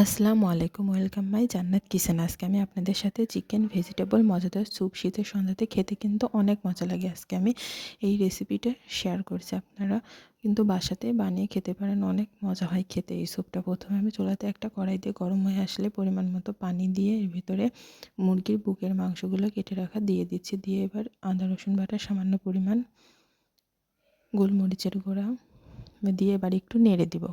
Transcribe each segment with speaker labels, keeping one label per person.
Speaker 1: আসসালামু আলাইকুম, welcome my জান্নাত কিচেন। আজকে আমি আপনাদের সাথে চিকেন, ভেজিটেবল, মজাদার স্যুপ, শীতের সন্ধ্যাতে খেতে কিন্তু অনেক মজা লাগে। আজকে আমি এই রেসিপিটা শেয়ার করছি আপনারা। কিন্তু বাসাতে বানিয়ে খেতে পারেন, অনেক মজা হয় খেতে। এই স্যুপটা প্রথমে আমি চুলাতে একটা কড়াই দিয়ে গরম হয়ে আসলে পরিমাণ মতো পানি দিয়ে এর ভিতরে মুরগির বুকের মাংসগুলো কেটে রাখা দিয়ে দিচ্ছি। দিয়ে এবার আদা, রসুন বাটা, সামান্য পরিমাণ গোলমরিচের গুঁড়া। দিয়ে এবার একটু নেড়ে দিব।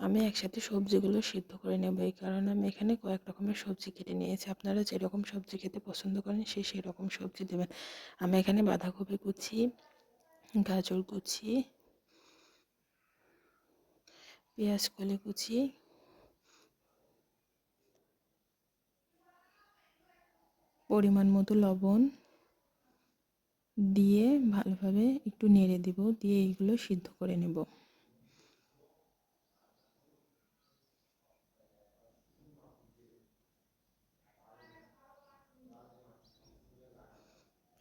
Speaker 1: আমি একসাথে সবজিগুলো সিদ্ধ করে নেব এই কারণে আমি এখানে কয়েক রকমের সবজি কেটে নিয়েছি। আপনারা যেরকম সবজি খেতে পছন্দ করেন, সে সেই রকম সবজি দেবেন। আমি এখানে বাঁধাকপি কুচি, গাজর কুচি, পেঁয়াজ কলি কুচি, পরিমাণ মতো লবণ দিয়ে ভালোভাবে একটু নেড়ে দিব, দিয়ে এইগুলো সিদ্ধ করে নেব।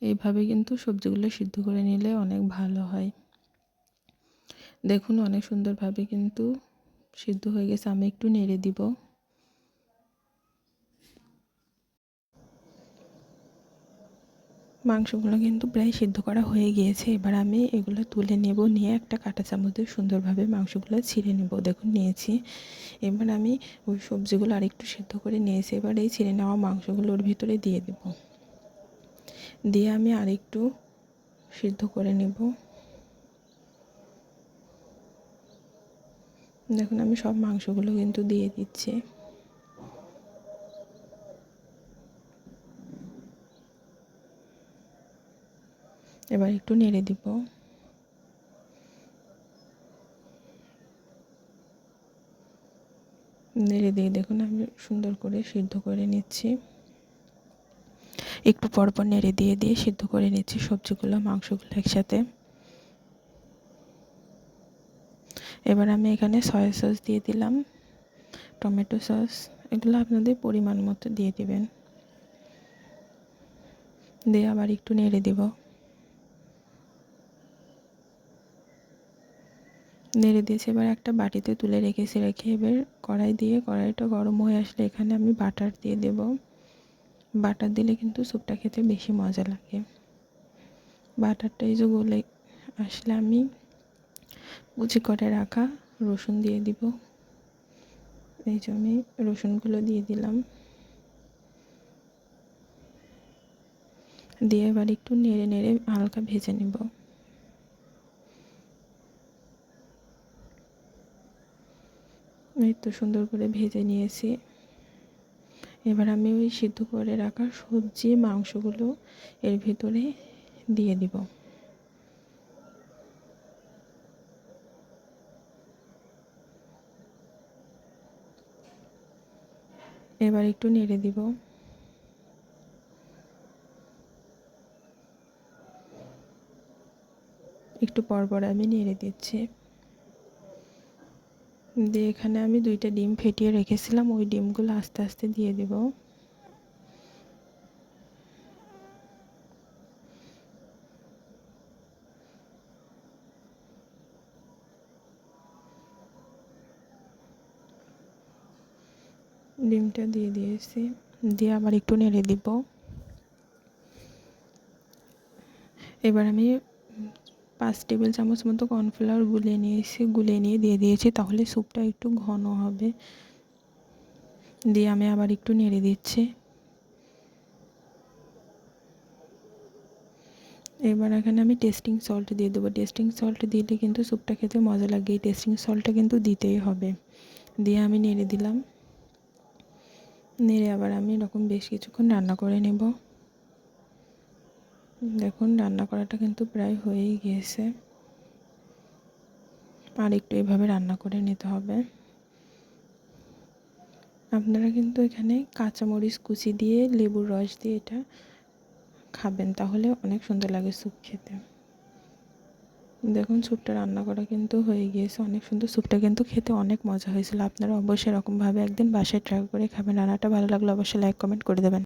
Speaker 1: এইভাবে কিন্তু সবজিগুলো সিদ্ধ করে নিলে অনেক ভালো হয়। দেখুন অনেক সুন্দরভাবে কিন্তু সিদ্ধ হয়ে গেছে, আমি একটু নেড়ে দিব। মাংসগুলো কিন্তু প্রায় সিদ্ধ করা হয়ে গিয়েছে, এবার আমি এগুলো তুলে নেব, নিয়ে একটা কাঁটা চামচ দিয়ে সুন্দরভাবে মাংসগুলো ছিঁড়ে নেব। দেখুন, নিয়েছি। এবার আমি ওই সবজিগুলো আরেকটু সিদ্ধ করে নিয়েছি, এবার এই ছিঁড়ে নেওয়া মাংসগুলো ওর ভিতরে দিয়ে দেবো। দিয়ে আমি আরেকটু সিদ্ধ করে নেব। দেখুন, আমি সব মাংসগুলো কিন্তু দিয়ে দিচ্ছি। এবার একটু নেড়ে দিব। নেড়ে দিয়ে দেখুন, আমি সুন্দর করে সিদ্ধ করে নিচ্ছি। একটু পরপর নেড়ে দিয়ে দিয়ে সিদ্ধ করে নিচ্ছি সবজিগুলো, মাংসগুলো একসাথে। এবার আমি এখানে সয়া সস দিয়ে দিলাম, টমেটো সস, এগুলো আপনাদের পরিমাণ মতো দিয়ে দিবেন। দিয়ে আবার একটু নেড়ে দেব। নেড়ে দিয়েছি, এবার একটা বাটিতে তুলে রেখেছি, রেখে এবার কড়াই দিয়ে, কড়াইটা গরম হয়ে আসলে এখানে আমি বাটার দিয়ে দেবো। বাটার দিলে কিন্তু স্যুপটা খেতে বেশি মজা লাগে। বাটারটা এই যে গলে আসলে আমি কুচি করে রাখা রসুন দিয়ে দিব। এই যে আমি রসুনগুলো দিয়ে দিলাম। দিয়ে এবার একটু নেড়ে নেড়ে হালকা ভেজে নেব। এই তো সুন্দর করে ভেজে নিয়েছি। এবার আমি ওই সিদ্ধ করে রাখা সবজি, মাংসগুলো এর ভিতরে দিয়ে দিব। এবার একটু নেড়ে দিব। একটু পর পর আমি নেড়ে দিচ্ছি। দিয়ে এখানে আমি দুইটা ডিম ফেটিয়ে রেখেছিলাম, ওই ডিমগুলো আস্তে আস্তে দিয়ে দেব। ডিমটা দিয়ে দিয়েছি, দিয়ে আবার একটু নেড়ে দিব। এবার আমি পাঁচ টেবিল চামচ মতো কর্নফ্লাওয়ার গুলে নিয়েছি, গুলে নিয়ে দিয়ে দিয়েছি, তাহলে স্যুপটা একটু ঘন হবে। দিয়ে আমি আবার একটু নেড়ে দিচ্ছি। এবার এখানে আমি টেস্টিং সল্ট দিয়ে দেবো। টেস্টিং সল্ট দিলে কিন্তু স্যুপটা খেতে মজা লাগে, এই টেস্টিং সল্টটা কিন্তু দিতেই হবে। দিয়ে আমি নেড়ে দিলাম। নেড়ে আবার আমি এরকম বেশ কিছুক্ষণ রান্না করে নেব। দেখুন, রান্না করাটা কিন্তু প্রায় হয়েই গিয়েছে। আর একটু এভাবে রান্না করে নিতে হবে। আপনারা কিন্তু এখানে কাঁচামরিচ কুচি দিয়ে, লেবুর রস দিয়ে এটা খাবেন, তাহলে অনেক সুন্দর লাগে স্যুপ খেতে। দেখুন, স্যুপটা রান্না করা কিন্তু হয়ে গিয়েছে, অনেক সুন্দর স্যুপটা কিন্তু খেতে অনেক মজা হয়েছিল। আপনারা অবশ্যই এরকমভাবে একদিন বাসায় ট্রাই করে খাবেন। রান্নাটা ভালো লাগলে অবশ্যই লাইক, কমেন্ট করে দেবেন।